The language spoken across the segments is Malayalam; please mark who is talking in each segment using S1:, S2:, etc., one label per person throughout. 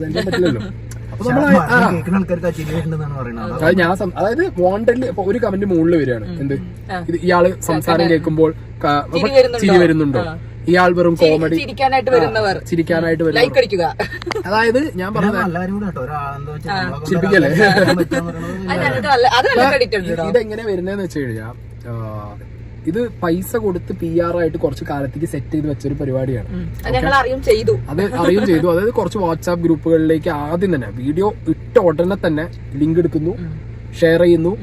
S1: പറ്റില്ലല്ലോ. അതായത് ഞാൻ അതായത് വാണ്ടഡ്ലി ഒരു കമന്റ് മുകളിൽ വരികയാണ്. എന്ത്? ഇത് ഇയാൾ സംസാരം കേൾക്കുമ്പോൾ
S2: ചിരി വരുന്നുണ്ടോ?
S1: ഇയാൾ വെറും കോമഡി
S2: ചിരിക്കാനായിട്ട് വരുന്നവർ.
S1: ചിരിക്കാനായിട്ട്
S2: ലൈക്ക് അടിക്കുക.
S1: അതായത് ഞാൻ
S3: പറഞ്ഞില്ലേ
S2: അത് അത്
S1: ഇതെങ്ങനെ വരുന്നതെന്ന് വെച്ച് കഴിഞ്ഞാൽ ഇത് പൈസ കൊടുത്ത് പി ആർ ആയിട്ട് കുറച്ച് കാലത്തേക്ക് സെറ്റ് ചെയ്ത് വെച്ചൊരു പരിപാടിയാണ്.
S2: അത് അറിയും ചെയ്തു.
S1: അതായത് കുറച്ച് വാട്സാപ്പ് ഗ്രൂപ്പുകളിലേക്ക് ആദ്യം തന്നെ വീഡിയോ ഇട്ട ഉടനെ തന്നെ ലിങ്ക് എടുക്കുന്നു ഷെയർ ചെയ്യുന്നു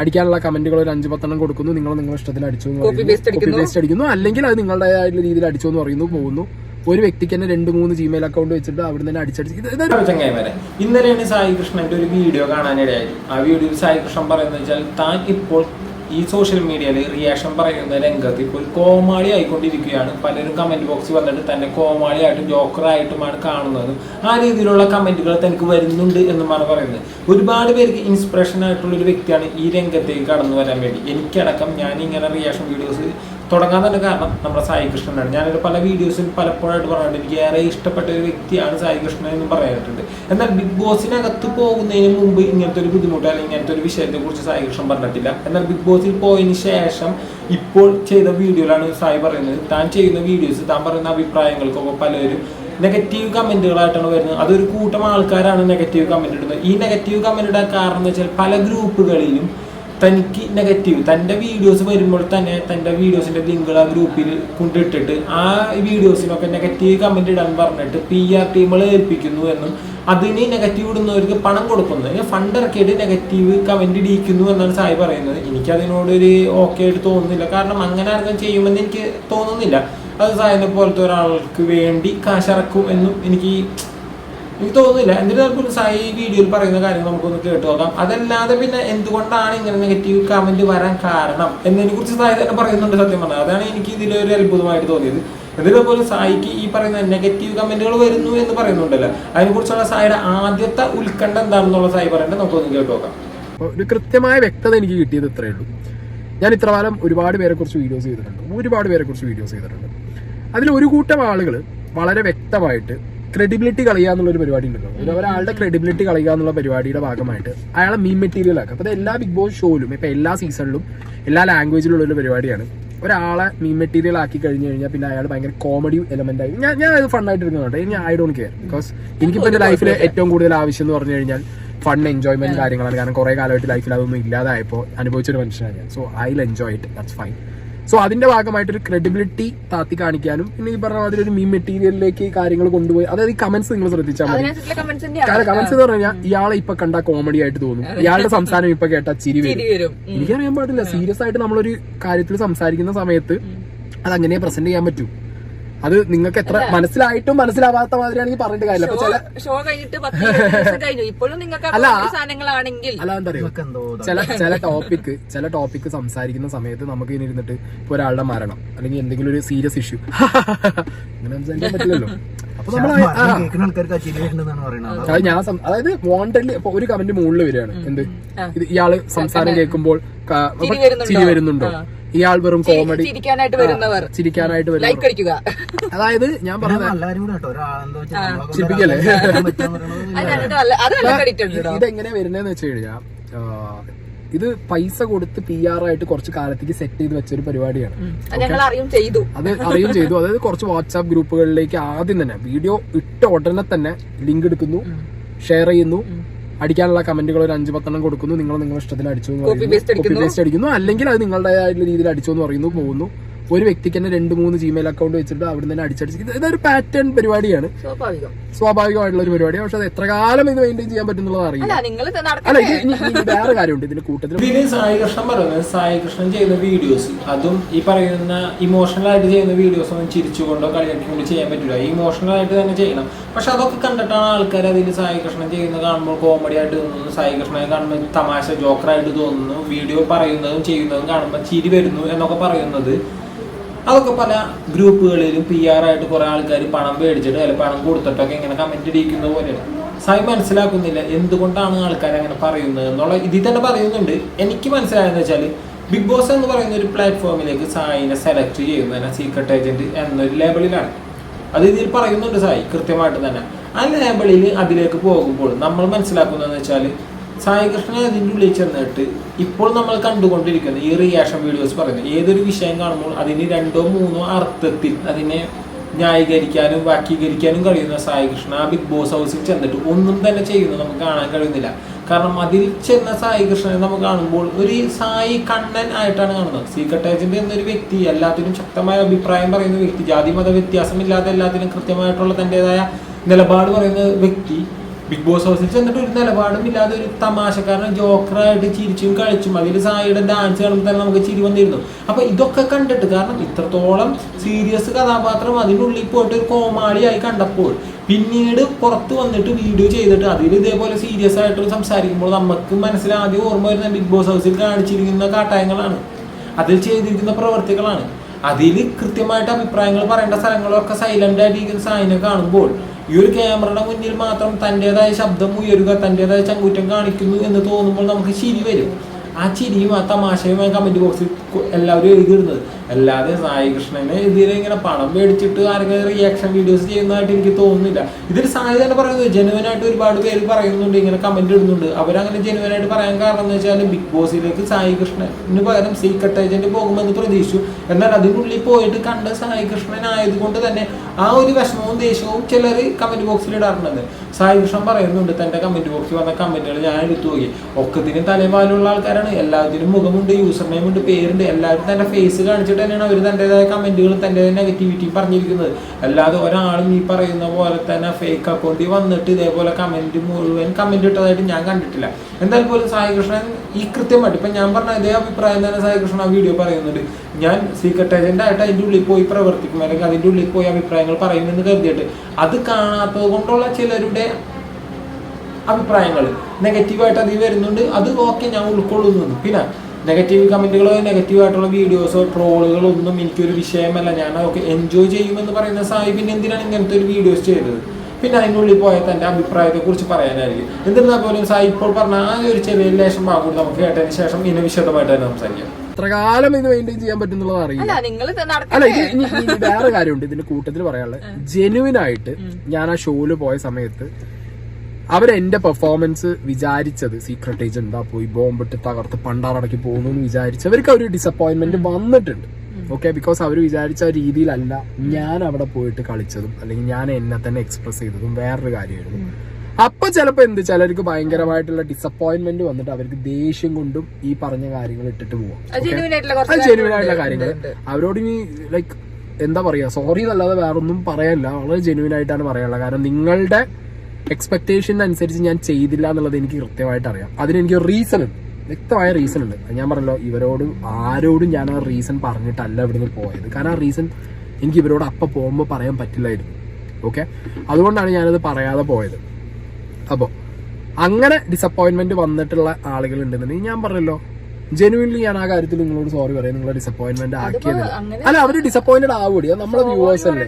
S1: അടിക്കാനുള്ള കമന്റുകൾ ഒരു അഞ്ചു പത്തെണ്ണം കൊടുക്കുന്നു. നിങ്ങൾ നിങ്ങളുടെ ഇഷ്ടത്തിൽ അടിച്ചു.
S2: Copy അടിക്കുന്നു.
S1: അല്ലെങ്കിൽ അത് നിങ്ങളുടേതായിട്ടുള്ള രീതിയിൽ അടിച്ചു എന്ന് പറയുന്നു പോകുന്നു. ഒരു വ്യക്തിക്ക് തന്നെ രണ്ട് മൂന്ന് ജിമെയിൽ അക്കൗണ്ട് വെച്ചിട്ട് അവിടെ തന്നെ അടിച്ചടിച്ച്
S4: ചങ്ങായിമാരെ ഇന്നലെയാണ് സായി കൃഷ്ണന്റെ ഒരു വീഡിയോ കാണാനിടയായി ആ വീഡിയോ സായി കൃഷ്ണൻ പറയുന്നത് വെച്ചാൽ താൻ ഇപ്പോൾ ഈ സോഷ്യൽ മീഡിയയിൽ റിയാക്ഷൻ പറയുന്ന രംഗത്ത് ഇപ്പോൾ ഒരു കോമാളി ആയിക്കൊണ്ടിരിക്കുകയാണ്. പലരും കമന്റ് ബോക്സിൽ വന്നിട്ട് തന്നെ കോമാളിയായിട്ടും ജോക്കറായിട്ടുമാണ് കാണുന്നത്. ആ രീതിയിലുള്ള കമന്റുകൾ തനിക്ക് വരുന്നുണ്ട് എന്നുമാണ് പറയുന്നത്. ഒരുപാട് പേർക്ക് ഇൻസ്പിറേഷൻ ആയിട്ടുള്ള ഒരു വ്യക്തിയാണ് ഈ രംഗത്തേക്ക് കടന്നു വരാൻ വേണ്ടി. എനിക്കടക്കം ഞാൻ ഇങ്ങനെ റിയാക്ഷൻ വീഡിയോസ് തുടങ്ങാൻ തന്നെ കാരണം നമ്മുടെ സായി കൃഷ്ണനാണ്. ഞാനൊരു പല വീഡിയോസിൽ പലപ്പോഴായിട്ട് പറഞ്ഞിട്ടുണ്ട്. എനിക്ക് ഏറെ ഇഷ്ടപ്പെട്ട ഒരു വ്യക്തിയാണ് സായി കൃഷ്ണൻ എന്ന് പറയാനായിട്ടുണ്ട് എന്നാൽ ബിഗ് ബോസിനകത്ത് പോകുന്നതിന് മുമ്പ് ഇങ്ങനത്തെ ഒരു ബുദ്ധിമുട്ട് അല്ലെങ്കിൽ ഇങ്ങനത്തെ ഒരു വിഷയത്തെ കുറിച്ച് സായി കൃഷ്ണൻ പറഞ്ഞിട്ടില്ല. എന്നാൽ ബിഗ് ബോസിൽ പോയതിന് ശേഷം ഇപ്പോൾ ചെയ്ത വീഡിയോയിലാണ് സായി പറയുന്നത്. താൻ ചെയ്യുന്ന വീഡിയോസ് താൻ പറയുന്ന അഭിപ്രായങ്ങൾക്കൊക്കെ പലരും നെഗറ്റീവ് കമന്റുകളായിട്ടാണ് വരുന്നത്. അതൊരു കൂട്ടം ആൾക്കാരാണ് നെഗറ്റീവ് കമന്റ് ഇടുന്നത്. ഈ നെഗറ്റീവ് കമന്റ് ഇടാൻ കാരണം വെച്ചാൽ പല ഗ്രൂപ്പുകളിലും തനിക്ക് നെഗറ്റീവ് തന്റെ വീഡിയോസ് വരുമ്പോൾ തന്നെ തന്റെ വീഡിയോസിന്റെ ലിങ്കുകൾ ആ ഗ്രൂപ്പിൽ കൊണ്ടിട്ടിട്ട് ആ വീഡിയോസിനൊക്കെ നെഗറ്റീവ് കമന്റ് ഇടാൻ പറഞ്ഞിട്ട് പി ആർ ടീമുകൾ ഏൽപ്പിക്കുന്നു എന്നും അതിന് നെഗറ്റീവ് ഇടുന്നവർക്ക് പണം കൊടുക്കുന്നു. അതിന് ഫണ്ട് ഇറക്കിയിട്ട് നെഗറ്റീവ് കമന്റ് ഇടിയിക്കുന്നു എന്നാണ് സായി പറയുന്നത്. എനിക്ക് അതിനോടൊരു ഓക്കെ ആയിട്ട് തോന്നുന്നില്ല. കാരണം അങ്ങനെ ആർക്കും ചെയ്യുമെന്ന് എനിക്ക് തോന്നുന്നില്ല. അത് സായിനെ പോലത്തെ ഒരാൾക്ക് വേണ്ടി കാശിറക്കും എന്നും എനിക്ക് എനിക്ക് തോന്നുന്നില്ല. എന്നിട്ട് സായി ഈ വീഡിയോയിൽ പറയുന്ന കാര്യങ്ങൾ നമുക്കൊന്ന് കേട്ട് നോക്കാം. അതല്ലാതെ പിന്നെ എന്തുകൊണ്ടാണ് ഇങ്ങനെ നെഗറ്റീവ് കമന്റ് വരാൻ കാരണം? എന്നതിനെ കുറിച്ച് സായി തന്നെ പറയുന്നുണ്ട് സത്യം പറഞ്ഞാൽ. അതാണ് എനിക്ക് ഇതിലൊരു അത്ഭുതമായിട്ട് തോന്നിയത്. എന്നിട്ട് പോലും സായിക്ക് ഈ പറയുന്ന നെഗറ്റീവ് കമന്റുകൾ വരുന്നു എന്ന് പറയുന്നുണ്ടല്ലോ. അതിനെക്കുറിച്ചുള്ള സായിയുടെ ആദ്യത്തെ ഉത്കണ്ഠ എന്താണെന്നുള്ള സായി പറയേണ്ടത് നമുക്കൊന്ന് കേട്ട് നോക്കാം.
S1: ഒരു കൃത്യമായ വ്യക്തത എനിക്ക് കിട്ടിയത് ഇത്രയേ ഉള്ളൂ. ഞാൻ ഇത്രകാലം ഒരുപാട് പേരെ കുറിച്ച് വീഡിയോസ് ചെയ്തിട്ടുണ്ട്. ഒരുപാട് പേരെ കുറിച്ച് വീഡിയോസ് ചെയ്തിട്ടുണ്ട്. അതിൽ ഒരു കൂട്ടം ആളുകൾ വളരെ വ്യക്തമായിട്ട് ക്രെഡിബിലിറ്റി കളയുക എന്നുള്ളൊരു പരിപാടി ഉണ്ടല്ലോ. ഒരാളുടെ ക്രെഡിബിലിറ്റി കളയുക എന്നുള്ള പരിപാടിയുടെ ഭാഗമായിട്ട് അയാളെ മീൻ മെറ്റീരിയൽ ആക്കുക. അപ്പൊ ഇത് എല്ലാ ബിഗ് ബോസ് ഷോയിലും ഇപ്പൊ എല്ലാ സീസണിലും എല്ലാ ലാംഗ്വേജിലുള്ള ഒരു പരിപാടിയാണ്. ഒരാളെ മീൻ മെറ്റീരിയൽ ആക്കി കഴിഞ്ഞു കഴിഞ്ഞാൽ പിന്നെ അയാൾ ഭയങ്കര കോമഡി എലമെന്റ് ആയി. ഞാൻ ഞാൻ അത് ഫണ്ണായിട്ട് എടുക്കുന്നുണ്ട് ഇനി ഐ ഡോണ്ട് കെയർ ബിക്കോസ് എനിക്കിപ്പോ എന്റെ ലൈഫിൽ ഏറ്റവും കൂടുതൽ ആവശ്യം എന്ന് പറഞ്ഞു കഴിഞ്ഞാൽ ഫൺ എൻജോയ്മെന്റ് കാര്യങ്ങളാണ്. കാരണം കുറേ കാലമായിട്ട് ലൈഫിൽ അതൊന്നും ഇല്ലാതായപ്പോൾ അനുഭവിച്ചൊരു മനുഷ്യനാണ് ഞാൻ. So I enjoy it that's fine so അതിന്റെ ഭാഗമായിട്ട് ഒരു ക്രെഡിബിലിറ്റി താത്തി കാണിക്കാനും പിന്നെ ഈ പറഞ്ഞ മാതിരി ഒരു മീ മെറ്റീരിയലിലേക്ക് കാര്യങ്ങൾ കൊണ്ടുപോയി. അതായത് ഈ കമന്റ്സ് നിങ്ങൾ ശ്രദ്ധിച്ചാൽ മതി.
S2: കമന്റ്സ്
S1: കാരണം കമന്റ്സ് എന്ന് പറഞ്ഞാൽ ഇയാളെ ഇപ്പൊ കണ്ട കോമഡി ആയിട്ട് തോന്നും. ഇയാളുടെ സംസാരം ഇപ്പൊ കേട്ടാ ചിരി വരും. എനിക്കറിയാൻ പാടില്ല. സീരിയസ് ആയിട്ട് നമ്മളൊരു കാര്യത്തിൽ സംസാരിക്കുന്ന സമയത്ത് അത് അങ്ങനെ പ്രസന്റ് ചെയ്യാൻ പറ്റൂ. അത് നിങ്ങൾക്ക് എത്ര മനസ്സിലായിട്ടും മനസ്സിലാവാത്ത മാതിരിയാണെങ്കിൽ പറഞ്ഞിട്ട് കാര്യമില്ല. ചില
S2: ഷോ കഴിഞ്ഞിട്ട് പത്ത് കഴിഞ്ഞു. ഇപ്പോഴും നിങ്ങൾക്ക്
S1: അല്ല.
S2: സാധനങ്ങളാണെങ്കിൽ.
S1: അല്ല എന്താ
S3: എന്തോ
S1: ചില ചില ടോപ്പിക് ചില ടോപ്പിക് സംസാരിക്കുന്ന സമയത്ത് നമുക്ക് ഇനി ഇരുന്നിട്ട് ഇപ്പൊ ഒരാളുടെ മരണം അല്ലെങ്കിൽ എന്തെങ്കിലും ഒരു സീരിയസ് ഇഷ്യൂ അങ്ങനെ സംസാരിക്കാൻ പറ്റില്ലല്ലോ. അപ്പൊ നമ്മൾ
S3: ആ. പാട്ട് കേൾക്കുന്ന ആൾക്കാർക്ക് ആ ചിരി വരുന്നുണ്ടെന്നാണ് പറയുന്നത്.
S1: അത് ഞാൻ സം- അതായത് വാണ്ടഡ്ലി ഇപ്പൊ ഒരു കമന്റ് മുകളിൽ വരികയാണ്. എന്ത്? ഇത് ഇയാൾ സംസാരം കേൾക്കുമ്പോൾ ക-
S2: ചിരി വരുന്നുണ്ടോ?
S1: ചിരി വരുന്നുണ്ടോ?
S2: ആ.
S1: ഇയാൾ വെറും കോമഡി
S2: ചിരിക്കാനായിട്ട് വരുന്നവർ.
S1: ചിരിക്കാനായിട്ട്
S2: ലൈക്ക് അടിക്കുക.
S1: അതായത് ഞാൻ പറഞ്ഞത്
S3: എല്ലാവരും കൂടെ കേട്ടോ. വെച്ചാൽ നമ്മളെ കൊണ്ട്
S1: ചിരിപ്പിക്കല്ലേ?
S3: ഒരാളെ പറ്റാന്ന് പറയണത്
S2: അത് ഞങ്ങൾക്ക് നല്ല അത് നല്ല ക്രെഡിറ്റ് ഉണ്ട് കേട്ടോ.
S1: ഇതെങ്ങനെ വരുന്നതെന്ന് വെച്ച് കഴിഞ്ഞാൽ ഇത് പൈസ കൊടുത്ത് പി ആർ ആയിട്ട് കുറച്ച് കാലത്തേക്ക് സെറ്റ് ചെയ്ത് വെച്ചൊരു പരിപാടിയാണ്.
S2: അത് അറിയും ചെയ്തു.
S1: അതായത് കുറച്ച് വാട്സാപ്പ് ഗ്രൂപ്പുകളിലേക്ക് ആദ്യം തന്നെ വീഡിയോ ഇട്ട ഉടനെ തന്നെ ലിങ്ക് എടുക്കുന്നു ഷെയർ ചെയ്യുന്നു അടിക്കാനുള്ള കമന്റുകൾ ഒരു അഞ്ചു പത്തെണ്ണം കൊടുക്കുന്നു നിങ്ങൾ നിങ്ങളുടെ ഇഷ്ടത്തിൽ അടിച്ചു കോപ്പി പേസ്റ്റ് അടിക്കുന്നു അല്ലെങ്കിൽ അത് നിങ്ങളുടേതായിട്ടുള്ള രീതിയിൽ അടിച്ചു എന്ന് പറയുന്നു പോകുന്നു. ഒരു വ്യക്തിക്ക് തന്നെ രണ്ട് മൂന്ന് ജിമെയിൽ അക്കൗണ്ട് വെച്ചിട്ട് അവിടെ തന്നെ അടിച്ചടിച്ച് ഇതൊരു പാറ്റേൺ പരിപാടിയാണ്.
S2: സ്വാഭാവികം.
S1: സ്വാഭാവികമായിട്ടുള്ള ഒരു പരിപാടിയാണ്. പക്ഷെ അത് എത്ര കാലം ഇത് മെയിന്റെയിൻ ചെയ്യാൻ പറ്റുന്നുള്ളത് അറിയില്ല.
S2: അല്ല
S1: ഇത് വേറെ കാര്യമുണ്ട്. ഇതിന്റെ കൂട്ടത്തിൽ
S4: പിന്നെ സായി കൃഷ്ണൻ പറയുന്നത് സായി കൃഷ്ണൻ ചെയ്യുന്ന വീഡിയോസ് അതും ഈ പറയുന്ന ഇമോഷണൽ ആയിട്ട് ചെയ്യുന്ന വീഡിയോസ് ഒന്നും ചിരിച്ചുകൊണ്ടോ കളിയാക്കിക്കൊണ്ടോ ചെയ്യാൻ പറ്റില്ല ഇമോഷണൽ ആയിട്ട് തന്നെ ചെയ്യണം. പക്ഷെ അതൊക്കെ കണ്ടിട്ടാണ് ആൾക്കാർ അതിൽ സായി കൃഷ്ണൻ ചെയ്യുന്നത് കാണുമ്പോൾ കോമഡി ആയിട്ട് തോന്നുന്നു. സായി കൃഷ്ണനെ കാണുമ്പോൾ തമാശ ജോക്കറായിട്ട് തോന്നുന്നു. വീഡിയോ പറയുന്നതും ചെയ്യുന്നതും കാണുമ്പോൾ ചിരി വരുന്നു എന്നൊക്കെ പറയുന്നത് അതൊക്കെ പല ഗ്രൂപ്പുകളിലും പി ആർ ആയിട്ട് കുറെ ആൾക്കാർ പണം മേടിച്ചിട്ട് അല്ലെങ്കിൽ പണം കൊടുത്തിട്ടൊക്കെ ഇങ്ങനെ കമന്റ് ഇടിക്കുന്ന പോലെയാണ്. സായി മനസ്സിലാക്കുന്നില്ല എന്തുകൊണ്ടാണ് ആൾക്കാർ അങ്ങനെ പറയുന്നത് എന്നുള്ള ഇതിൽ തന്നെ പറയുന്നുണ്ട്. എനിക്ക് മനസ്സിലായെന്ന് വെച്ചാൽ ബിഗ് ബോസ് എന്ന് പറയുന്ന ഒരു പ്ലാറ്റ്ഫോമിലേക്ക് സായിനെ സെലക്ട് ചെയ്യുന്നതിനെ സീക്രട്ട് ഏജന്റ് എന്നൊരു ലേബിളിലാണ് അത് ഇതിൽ പറയുന്നുണ്ട് സായി കൃത്യമായിട്ട് തന്നെ. ആ ലേബിളിൽ അതിലേക്ക് പോകുമ്പോൾ നമ്മൾ മനസ്സിലാക്കുന്നതെന്ന് വെച്ചാൽ സായി കൃഷ്ണൻ അതിന്റെ ഉള്ളിൽ ചെന്നിട്ട് ഇപ്പോൾ നമ്മൾ കണ്ടുകൊണ്ടിരിക്കുന്നത് ഈ റിയാക്ഷൻ വീഡിയോസ് പറയുന്നത്. ഏതൊരു വിഷയം കാണുമ്പോൾ അതിന് രണ്ടോ മൂന്നോ അർത്ഥത്തിൽ അതിനെ ന്യായീകരിക്കാനും വാക്യീകരിക്കാനും കഴിയുന്ന സായി കൃഷ്ണൻ ആ ബിഗ് ബോസ് ഹൗസിൽ ചെന്നിട്ട് ഒന്നും തന്നെ ചെയ്യുന്നത് നമുക്ക് കാണാൻ കഴിയുന്നില്ല. കാരണം അതിൽ ചെന്ന സായി കൃഷ്ണനെ നമുക്ക് കാണുമ്പോൾ ഒരു സായി കണ്ണൻ ആയിട്ടാണ് കാണുന്നത്. സീക്രട്ട് ഏജന്റ് എന്നൊരു വ്യക്തി എല്ലാത്തിനും ശക്തമായ അഭിപ്രായം പറയുന്ന വ്യക്തി ജാതി മത വ്യത്യാസമില്ലാതെ എല്ലാത്തിനും കൃത്യമായിട്ടുള്ള തന്റെതായ നിലപാട് പറയുന്ന വ്യക്തി ബിഗ് ബോസ് ഹൗസിൽ ചെന്നിട്ട് ഒരു നിലപാടും ഇല്ലാതെ ഒരു തമാശക്കാരൻ ജോക്കറായിട്ട് ചിരിച്ചും കളിച്ചും അതിൽ സായിയുടെ ഡാൻസ് കാണുമ്പോൾ തന്നെ നമുക്ക് ചിരി വന്നിരുന്നു. അപ്പൊ ഇതൊക്കെ കണ്ടിട്ട് കാരണം ഇത്രത്തോളം സീരിയസ് കഥാപാത്രം അതിനുള്ളിൽ പോയിട്ട് ഒരു കോമാളിയായി കണ്ടപ്പോൾ പിന്നീട് പുറത്ത് വന്നിട്ട് വീഡിയോ ചെയ്തിട്ട് അതിൽ ഇതേപോലെ സീരിയസ് ആയിട്ട് സംസാരിക്കുമ്പോൾ നമുക്ക് മനസ്സിൽ ആദ്യം ഓർമ്മ വരുന്ന ബിഗ് ബോസ് ഹൗസിൽ കാണിച്ചിരിക്കുന്ന കാട്ടായങ്ങളാണ്. അതിൽ ചെയ്തിരിക്കുന്ന പ്രവർത്തികളാണ്. അതിൽ കൃത്യമായിട്ട് അഭിപ്രായങ്ങൾ പറയേണ്ട സ്ഥലങ്ങളൊക്കെ സൈലന്റ് ആയിട്ടിരിക്കുന്ന സായിനെ കാണുമ്പോൾ ഈ ഒരു ക്യാമറയുടെ മുന്നിൽ മാത്രം തന്റെതായ ശബ്ദം ഉയരുക തന്റെതായ ചങ്കൂറ്റം കാണിക്കുന്നു എന്ന് തോന്നുമ്പോൾ നമുക്ക് ചിരി വരും. ആ ചിരിയും ആ തമാശയുമായി കമന്റ് ബോക്സിൽ എല്ലാവരും എഴുതിയിടുന്നത്. അല്ലാതെ സായി കൃഷ്ണനെ ഇതിലിങ്ങനെ പണം മേടിച്ചിട്ട് ആരെങ്കിലും റിയാക്ഷൻ വീഡിയോസ് ചെയ്യുന്നതായിട്ട് എനിക്ക് തോന്നുന്നില്ല. ഇതിൽ സായി തന്നെ പറയുന്നത് ജനുവനായിട്ട് ഒരുപാട് പേര് പറയുന്നുണ്ട് ഇങ്ങനെ കമന്റ് ഇടുന്നുണ്ട്. അവരങ്ങനെ ജനുവനായിട്ട് പറയാൻ കാരണം എന്ന് വെച്ചാൽ ബിഗ് ബോസിലേക്ക് സായി കൃഷ്ണന് പകരം സീക്രട്ട് ഏജന്റ് പോകുമെന്ന് പ്രതീക്ഷിച്ചു. എന്നാൽ അതിനുള്ളിൽ പോയിട്ട് കണ്ട സായി കൃഷ്ണൻ ആയതുകൊണ്ട് തന്നെ ആ ഒരു വിഷമവും ദേഷ്യവും ചിലർ കമന്റ് ബോക്സിൽ ഇടാറുണ്ട്. സായി കൃഷ്ണൻ പറയുന്നുണ്ട് തന്റെ കമന്റ് ബോക്സിൽ വന്ന കമന്റുകൾ ഞാൻ എടുത്തു നോക്കി. ഒക്കത്തിനും തലമാലുള്ള ആൾക്കാരാണ്. എല്ലാത്തിനും മുഖമുണ്ട് യൂസർ നെയിം ഉണ്ട് പേരുണ്ട്. എല്ലാവരും തന്റെ ഫേസ് കാണിച്ചിട്ട് തന്നെയാണ് അവർ തന്റെതായ കമന്റുകളും തന്റെ നെഗറ്റിവിറ്റി പറഞ്ഞിരിക്കുന്നത്. അല്ലാതെ ഒരാളും ഈ പറയുന്ന പോലെ തന്നെ ഫേക്ക് അക്കൗണ്ടിൽ വന്നിട്ട് ഇതേപോലെ കമന്റ് മുഴുവൻ കമന്റ് ഇട്ടതായിട്ട് ഞാൻ കണ്ടിട്ടില്ല. എന്തായാലും പോലും സായി കൃഷ്ണൻ ഈ കൃത്യമായിട്ട് ഇപ്പം ഞാൻ പറഞ്ഞ അതേ അഭിപ്രായം തന്നെ സായി കൃഷ്ണൻ ആ വീഡിയോ പറയുന്നുണ്ട്. ഞാൻ സീക്രട്ട് ഏജന്റ് ആയിട്ട് അതിന്റെ ഉള്ളിൽ പോയി പ്രവർത്തിക്കും. അല്ലെങ്കിൽ അതിന്റെ ഉള്ളിൽ പോയി അഭിപ്രായങ്ങൾ പറയുമെന്ന് കരുതിയിട്ട് അത് കാണാത്തത് കൊണ്ടുള്ള ചിലരുടെ അഭിപ്രായങ്ങൾ. നെഗറ്റീവായിട്ട് അതിൽ വരുന്നുണ്ട്. അത് ഓക്കെ ഞാൻ ഉൾക്കൊള്ളുന്നു പിന്നെ നെഗറ്റീവ് കമന്റുകളോ നെഗറ്റീവ് ആയിട്ടുള്ള വീഡിയോസോ ട്രോളുകളോ ഒന്നും എനിക്കൊരു വിഷയമല്ല. ഞാൻ ഒക്കെ എൻജോയ് ചെയ്യുമെന്ന് പറയുന്ന സായി പിന്നെ എന്തിനാണ് ഇങ്ങനത്തെ ഒരു വീഡിയോസ് ചെയ്തത്? പിന്നെ അതിനുള്ളിൽ പോയ തന്റെ അഭിപ്രായത്തെ കുറിച്ച് പറയാനായിരിക്കും. എന്നിരുന്നാൽ പോലും സായി ഇപ്പോൾ പറഞ്ഞ ആ ഒരു ചെറിയ ലേശം ഭാഗം നമുക്ക് കേട്ടതിന് ശേഷം ഇതിനെ വിശദമായിട്ട് തന്നെ സംസാരിക്കാം.
S1: എത്ര കാലം ഇത് മെയിന്റെയിൻ ചെയ്യാൻ പറ്റുന്നുള്ളത് അറിയില്ല.
S2: അല്ല നിങ്ങൾ
S1: അല്ല
S2: നടക്കല്ലേ
S1: ഇത് വേറെ കാര്യമുണ്ട് ഇതിന്റെ കൂട്ടത്തിൽ പറയാനുള്ളത്. ജെനുവിൻ ആയിട്ട് ഞാൻ ആ ഷോയിൽ പോയ സമയത്ത് അവരെന്റെ പെർഫോമൻസ് വിചാരിച്ചത് സീക്രട്ട് ഏജന്റ് പോയി ബോംബിട്ട് തകർത്ത് പണ്ടാറടക്കി പോകുന്നു എന്ന് വിചാരിച്ചവർക്ക് ഒരു ഡിസപ്പോയിന്റ്മെന്റ് വന്നിട്ടുണ്ട്. ഓക്കെ ബിക്കോസ് അവർ വിചാരിച്ച രീതിയിലല്ല ഞാൻ അവിടെ പോയിട്ട് കളിച്ചതും അല്ലെങ്കിൽ ഞാൻ എന്നെ തന്നെ എക്സ്പ്രസ് ചെയ്തതും വേറൊരു കാര്യമായിരുന്നു. അപ്പൊ ചിലപ്പോ എന്ത് ചിലർക്ക് ഭയങ്കരമായിട്ടുള്ള ഡിസപ്പോയിന്റ്മെന്റ് വന്നിട്ട് അവർക്ക് ദേഷ്യം കൊണ്ടും ഈ പറഞ്ഞ കാര്യങ്ങൾ ഇട്ടിട്ട് ജെനുവിൻ ആയിട്ടുള്ള കാര്യങ്ങൾ അവരോട് ഇനി ലൈക്ക് എന്താ പറയാ സോറി എന്നല്ലാതെ വേറൊന്നും പറയാനില്ല വളരെ ജെനുവിൻ ആയിട്ടാണ് പറയാനുള്ളത്. കാരണം നിങ്ങളുടെ എക്സ്പെക്ടേഷൻ അനുസരിച്ച് ഞാൻ ചെയ്തില്ല എന്നുള്ളത് എനിക്ക് കൃത്യമായിട്ട് അറിയാം. അതിന് എനിക്ക് റീസൺ ഉണ്ട്. വ്യക്തമായ റീസൺ ഉണ്ട്. ഞാൻ പറഞ്ഞല്ലോ ഇവരോട് ആരോടും ഞാൻ ആ റീസൺ പറഞ്ഞിട്ടല്ല ഇവിടുന്ന് പോയത്. കാരണം ആ റീസൺ എനിക്ക് ഇവരോട് അപ്പം പോകുമ്പോൾ പറയാൻ പറ്റില്ലായിരുന്നു. ഓക്കെ അതുകൊണ്ടാണ് ഞാനത് പറയാതെ പോയത്. അപ്പോൾ അങ്ങനെ ഡിസപ്പോയിൻമെന്റ് വന്നിട്ടുള്ള ആളുകൾ ഉണ്ടെന്നുണ്ടെങ്കിൽ ഞാൻ പറഞ്ഞല്ലോ ജെനുവിൻലി ഞാൻ ആ കാര്യത്തിൽ നിങ്ങളോട് സോറി പറയാം നിങ്ങളെ ഡിസപ്പോയിന്റ്മെന്റ് ആക്കിയതില്ല അല്ല അവർ ഡിസപ്പോയിന്റഡ് ആവൂടി അത് നമ്മളെ വ്യൂവേഴ്സ് അല്ലേ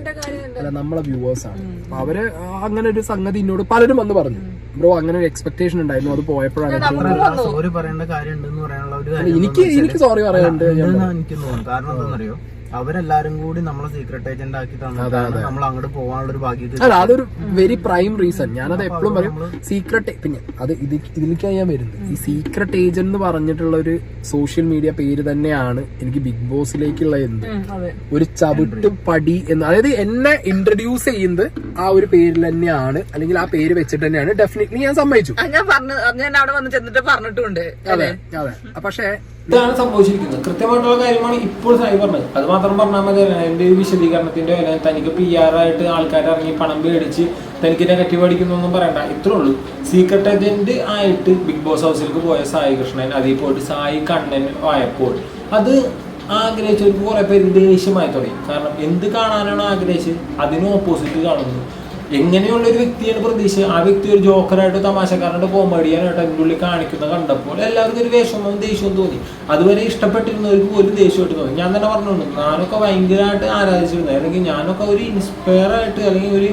S1: അല്ല നമ്മളെ വ്യൂവേഴ്സ് ആണ് അപ്പൊ അവർ അങ്ങനെ ഒരു സംഗതി എന്നോട് പലരും വന്ന് പറഞ്ഞു ബ്രോ അങ്ങനെ ഒരു എക്സ്പെക്ടേഷൻ ഉണ്ടായിരുന്നു അത് പോയപ്പോഴാണ്.
S3: സോറി പറയേണ്ട കാര്യം
S1: എനിക്ക് എനിക്ക് സോറി പറയാനുണ്ട്
S3: എനിക്ക് തോന്നുന്നു കാരണം എന്താണെന്നറിയോ അവരെല്ലാരും കൂടി നമ്മളെ സീക്രട്ട് ഏജന്റ് ആക്കി തന്നെ നമ്മൾ അങ്ങോട്ട് പോകാനുള്ള ഒരു ഭാഗ്യത്തിൽ
S1: അല്ല അതൊരു വെരി പ്രൈം റീസൺ ഞാനത് എപ്പോഴും പറയും സീക്രട്ട് പിന്നെ അത് ഇത് ഇതിലേക്കാണ് ഞാൻ വരുന്നത്. ഈ സീക്രട്ട് ഏജന്റ് എന്ന് പറഞ്ഞിട്ടുള്ള ഒരു സോഷ്യൽ മീഡിയ പേര് തന്നെയാണ് എനിക്ക് ബിഗ് ബോസിലേക്കുള്ള എന്ത്? ഒരു ചവിട്ട് പടി എന്ന്. അതായത് എന്നെ ഇൻട്രൊഡ്യൂസ് ചെയ്യുന്നത് ആ ഒരു പേരിൽ തന്നെയാണ്. അല്ലെങ്കിൽ ആ പേര് വെച്ചിട്ട് തന്നെയാണ്. ഡെഫിനറ്റ്ലി ഞാൻ സമ്മതിച്ചു.
S2: ഞാൻ പറഞ്ഞു ഞാൻ അവിടെ വന്ന് ചെന്നിട്ട് പറഞ്ഞിട്ടുണ്ട്.
S1: അതെ അതെ. പക്ഷേ
S4: ഇതാണ് സംഭവിച്ചിരിക്കുന്നത്. കൃത്യമായിട്ടുള്ള കാര്യമാണ് ഇപ്പോൾ സായി പറഞ്ഞത്. അത് മാത്രം പറഞ്ഞാൽ മതി എന്റെ ഒരു വിശദീകരണത്തിന്റെ അല്ലെങ്കിൽ തനിക്ക് പി ആയിട്ട് ആൾക്കാർ ഇറങ്ങി പണം മേടിച്ച് തനിക്ക് നെഗറ്റീവ് അടിക്കുന്നൊന്നും പറയണ്ട. ഇത്രേ ഉള്ളൂ. സീക്രട്ട് ഏജന്റ് ആയിട്ട് ബിഗ് ബോസ് ഹൗസിലേക്ക് പോയ സായി കൃഷ്ണൻ അതിൽ പോയിട്ട് സായി കണ്ണൻ ആയപ്പോൾ അത് ആഗ്രഹിച്ചവർക്ക് കുറെ പേര് ദേഷ്യമായി തുടങ്ങി. കാരണം എന്ത് കാണാനാണ് ആഗ്രഹിച്ചത്? അതിന് ഓപ്പോസിറ്റ് കാണുന്നു. എങ്ങനെയുള്ള ഒരു വ്യക്തിയാണ് പ്രതീക്ഷ? ആ വ്യക്തി ഒരു ജോക്കറായിട്ട് തമാശക്കാരനായിട്ട് കോമഡിയാനായിട്ട് അതിന്റെ ഉള്ളിൽ കാണിക്കുന്ന കണ്ടപ്പോൾ എല്ലാവർക്കും ഒരു വിഷമവും ദേഷ്യവും തോന്നി. അതുവരെ ഇഷ്ടപ്പെട്ടിരുന്നവർക്ക് ഒരു ദേഷ്യമായിട്ട് തോന്നി. ഞാൻ തന്നെ പറഞ്ഞു ഞാനൊക്കെ ഭയങ്കരമായിട്ട് ആരാധിച്ചിരുന്നു. അല്ലെങ്കിൽ ഞാനൊക്കെ ഒരു ഇൻസ്പയർ ആയിട്ട് അല്ലെങ്കിൽ ഒരു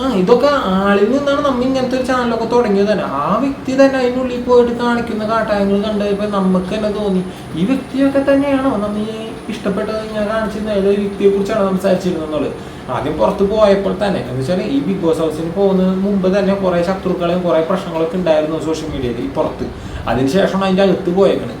S4: ആ ഇതൊക്കെ ആളിൽ നിന്നാണ് നമ്മൾ ഇങ്ങനത്തെ ഒരു ചാനലൊക്കെ തുടങ്ങിയത് തന്നെ. ആ വ്യക്തി തന്നെ അതിനുള്ളിൽ പോയിട്ട് കാണിക്കുന്ന കാട്ടായങ്ങൾ കണ്ടപ്പോൾ നമുക്ക് തന്നെ തോന്നി. ഈ വ്യക്തിയൊക്കെ തന്നെയാണോ? നമ്മൾ ഇഷ്ടപ്പെട്ടത് ഞാൻ കാണിച്ചിരുന്ന ഏതൊരു വ്യക്തിയെ കുറിച്ചാണ് സംസാരിച്ചിരുന്നത്. ആദ്യം പുറത്ത് പോയപ്പോൾ തന്നെ എന്ന് വെച്ചാൽ ഈ ബിഗ് ബോസ് ഹൗസിന് പോകുന്നതിന് മുമ്പ് തന്നെ കുറെ ശത്രുക്കളും കുറെ പ്രശ്നങ്ങളൊക്കെ ഉണ്ടായിരുന്നു സോഷ്യൽ മീഡിയയിൽ ഈ പുറത്ത്. അതിനുശേഷമാണ് അതിന്റെ അകത്ത് പോയേക്കണ്.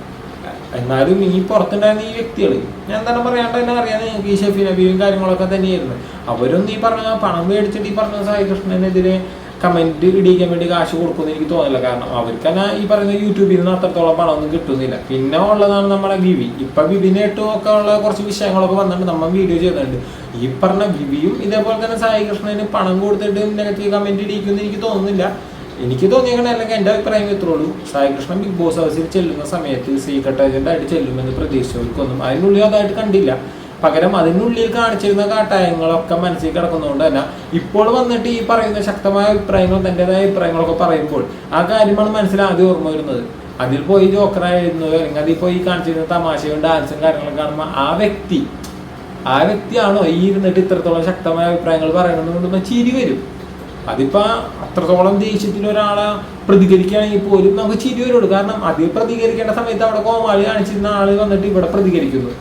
S4: എന്നാലും ഈ പുറത്തുണ്ടായിരുന്ന ഈ വ്യക്തികൾ ഞാൻ തന്നെ പറയാണ്ട് തന്നെ അറിയാം നിങ്ങൾക്ക് ഈ ഷെഫി നബിയും കാര്യങ്ങളൊക്കെ തന്നെയായിരുന്നു. അവരൊന്നും ഈ പറഞ്ഞ പണം മേടിച്ചിട്ട് ഈ പറഞ്ഞ സായി കൃഷ്ണനെതിരെ കമന്റ് ഇടിക്കാൻ വേണ്ടി കാശ് കൊടുക്കുമെന്ന് എനിക്ക് തോന്നില്ല. കാരണം അവർക്ക് തന്നെ ഈ പറയുന്ന യൂട്യൂബിൽ നിന്ന് അത്രത്തോളം പണമൊന്നും കിട്ടുന്നില്ല. പിന്നെ ഉള്ളതാണ് നമ്മുടെ വിവി. ഇപ്പം വിവിനായിട്ടും ഒക്കെ ഉള്ള കുറച്ച് വിഷയങ്ങളൊക്കെ വന്നിട്ട് നമ്മൾ വീഡിയോ ചെയ്തിട്ടുണ്ട്. ഈ പറഞ്ഞ വിവിയും ഇതേപോലെ തന്നെ സായി കൃഷ്ണന് പണം കൊടുത്തിട്ട് നെഗറ്റീവ് കമന്റ് ഇടിക്കുമെന്ന് എനിക്ക് തോന്നുന്നില്ല. എനിക്ക് തോന്നിയേക്കണ അല്ലെങ്കിൽ എന്റെ അഭിപ്രായം ഇത്രേ ഉള്ളൂ. സായികൃഷ്ണൻ ബിഗ് ബോസ് ഹൗസിൽ ചെല്ലുന്ന സമയത്ത് സീക്രട്ട് ഏജന്റ് ആയിട്ട് ചെല്ലുമെന്ന് പ്രതീക്ഷിച്ചവർക്കൊന്നും അതിനുള്ളിൽ അതായിട്ട് കണ്ടില്ല. പകരം അതിനുള്ളിൽ കാണിച്ചിരുന്ന കാട്ടായങ്ങളൊക്കെ മനസ്സിൽ കിടക്കുന്നതുകൊണ്ട് തന്നെ ഇപ്പോൾ വന്നിട്ട് ഈ പറയുന്ന ശക്തമായ അഭിപ്രായങ്ങൾ തന്റെതായ അഭിപ്രായങ്ങളൊക്കെ പറയുമ്പോൾ ആ കാര്യമാണ് മനസ്സിൽ ആദ്യം ഓർമ്മ വരുന്നത്. അതിൽ പോയി ജോക്കറായിരുന്നു അല്ലെങ്കിൽ അതിൽ പോയി കാണിച്ചിരുന്ന തമാശയും ഡാൻസും കാര്യങ്ങളും കാണുമ്പോൾ ആ വ്യക്തി ആ വ്യക്തിയാണോ ഈ ഇരുന്നിട്ട് ഇത്രത്തോളം ശക്തമായ അഭിപ്രായങ്ങൾ പറയണമെന്ന് ചിരി വരും. അതിപ്പോ അത്രത്തോളം ദേഷ്യത്തിൽ ഒരാളെ പ്രതികരിക്കുകയാണെങ്കിൽ പോലും നമുക്ക് ചിരി വരുള്ളൂ. കാരണം അതിൽ പ്രതികരിക്കേണ്ട സമയത്ത് അവിടെ കോമാളി കാണിച്ചിരുന്ന ആൾ വന്നിട്ട് ഇവിടെ പ്രതികരിക്കുന്നു.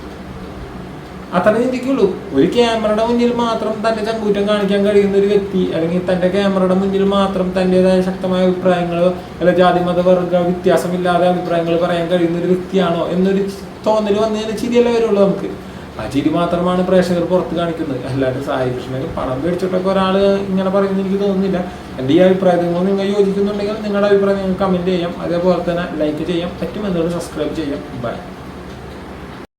S4: അത്ര ചിന്തിക്കുള്ളൂ. ഒരു ക്യാമറയുടെ മുന്നിൽ മാത്രം തന്റെ ചങ്കൂറ്റം കാണിക്കാൻ കഴിയുന്ന ഒരു വ്യക്തി അല്ലെങ്കിൽ തന്റെ ക്യാമറയുടെ മുന്നിൽ മാത്രം തന്റേതായ ശക്തമായ അഭിപ്രായങ്ങൾ അല്ലെ ജാതി മത വർഗ വ്യത്യാസമില്ലാതെ അഭിപ്രായങ്ങൾ പറയാൻ കഴിയുന്ന ഒരു വ്യക്തിയാണോ എന്നൊരു തോന്നൽ വന്നതിന് ചിരിയല്ലേ വരുള്ളൂ നമുക്ക്. ആ ചിരി മാത്രമാണ് പ്രേക്ഷകർ പുറത്ത് കാണിക്കുന്നത്. അല്ലാണ്ട് സായി കൃഷ്ണന് പണം മേടിച്ചിട്ടൊക്കെ ഒരാൾ ഇങ്ങനെ പറയുന്നത് എനിക്ക് തോന്നുന്നില്ല. എന്റെ ഈ അഭിപ്രായങ്ങൾ നിങ്ങൾ യോജിക്കുന്നുണ്ടെങ്കിൽ നിങ്ങളുടെ അഭിപ്രായം നിങ്ങൾ കമന്റ് ചെയ്യാം. അതേപോലെ തന്നെ ലൈക്ക് ചെയ്യാം. പറ്റുമെന്നുള്ളത് സബ്സ്ക്രൈബ് ചെയ്യാം. ബൈ